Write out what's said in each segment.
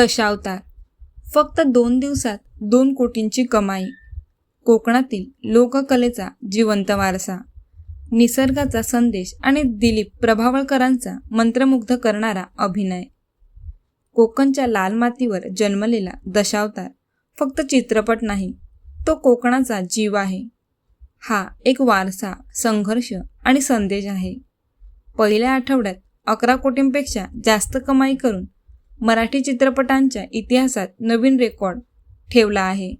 दशावतार. फक्त दोन दिवसात दोन कोटींची कमाई. कोकणातील लोककलेचा जिवंत वारसा. निसर्गाचा संदेश आणि दिलीप प्रभावळकरांचा मंत्रमुग्ध करणारा अभिनय. कोकणच्या लाल मातीवर जन्मलेला दशावतार फक्त चित्रपट नाही तो कोकणाचा जीव आहे. हा एक वारसा संघर्ष आणि संदेश आहे. पहिल्या आठवड्यात अकरा कोटींपेक्षा जास्त कमाई करून मराठी चित्रपटांच्या इतिहासात नवीन रेकॉर्ड ठेवला आहे.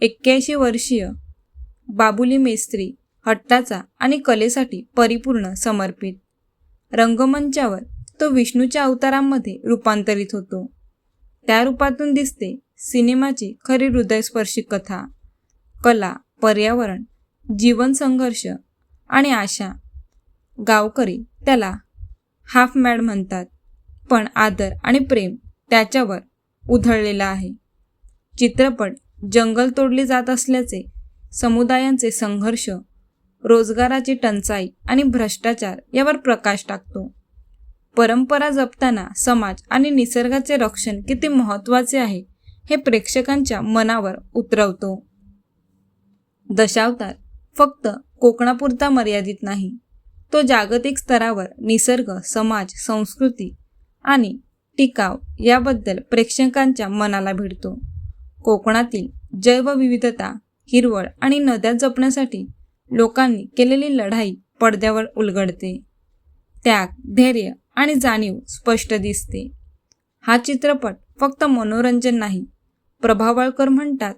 एक्क्याऐंशी वर्षीय बाबुली मेस्त्री हट्टाचा आणि कलेसाठी परिपूर्ण समर्पित. रंगमंचावर तो विष्णूच्या अवतारांमध्ये रूपांतरित होतो. त्या रूपातून दिसते सिनेमाची खरी हृदयस्पर्शी कथा कला पर्यावरण जीवन संघर्ष आणि आशा. गावकरी त्याला हाफ मॅड म्हणतात. पण आदर आणि प्रेम त्याच्यावर उधळलेला आहे. चित्रपट जंगल तोडले जात असल्याचे समुदायांचे संघर्ष रोजगाराची टंचाई आणि भ्रष्टाचार यावर प्रकाश टाकतो. परंपरा जपताना समाज आणि निसर्गाचे रक्षण किती महत्त्वाचे आहे हे प्रेक्षकांच्या मनावर उतरवतो. दशावतार फक्त कोकणापुरता मर्यादित नाही तो जागतिक स्तरावर निसर्ग समाज संस्कृती आणि टिकाव याबद्दल प्रेक्षकांच्या मनाला भिडतो. कोकणातील जैवविविधता हिरवळ आणि नद्या जपण्यासाठी लोकांनी केलेली लढाई पडद्यावर उलगडते. त्याग धैर्य आणि जाणीव स्पष्ट दिसते. हा चित्रपट फक्त मनोरंजन नाही प्रभावळकर म्हणतात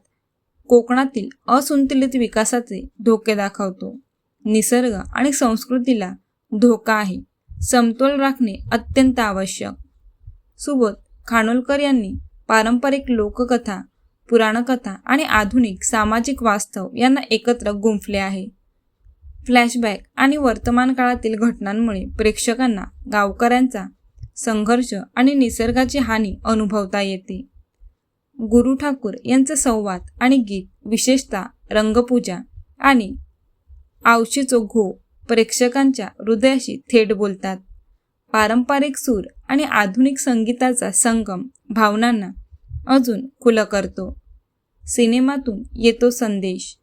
कोकणातील असंतुलित विकासाचे धोके दाखवतो. निसर्ग आणि संस्कृतीला धोका आहे. समतोल राखणे अत्यंत आवश्यक. सुबोध खानोलकर यांनी पारंपरिक लोककथा पुराणकथा आणि आधुनिक सामाजिक वास्तव यांना एकत्र गुंफले आहे. फ्लॅशबॅक आणि वर्तमान काळातील घटनांमुळे प्रेक्षकांना गावकऱ्यांचा संघर्ष आणि निसर्गाची हानी अनुभवता येते. गुरु ठाकूर यांचे संवाद आणि गीत विशेषतः रंगपूजा आणि आवशीचो घो प्रेक्षकांच्या हृदयाशी थेट बोलतात. पारंपरिक सूर आणि आधुनिक संगीताचा संगम भावनांना अजून खुलं करतो. सिनेमातून येतो संदेश.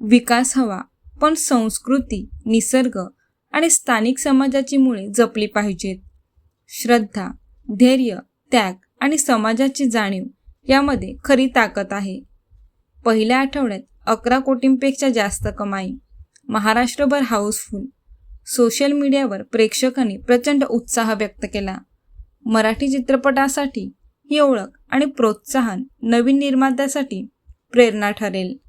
विकास हवा पण संस्कृती निसर्ग आणि स्थानिक समाजाची मुळे जपली पाहिजेत. श्रद्धा धैर्य त्याग आणि समाजाची जाणीव यामध्ये खरी ताकद आहे. पहिल्या आठवड्यात अकरा कोटींपेक्षा जास्त कमाई महाराष्ट्रभर हाऊसफुल. सोशल मीडियावर प्रेक्षकांनी प्रचंड उत्साह व्यक्त केला. मराठी चित्रपटासाठी ही ओळख आणि प्रोत्साहन नवीन निर्मात्यासाठी प्रेरणा ठरेल.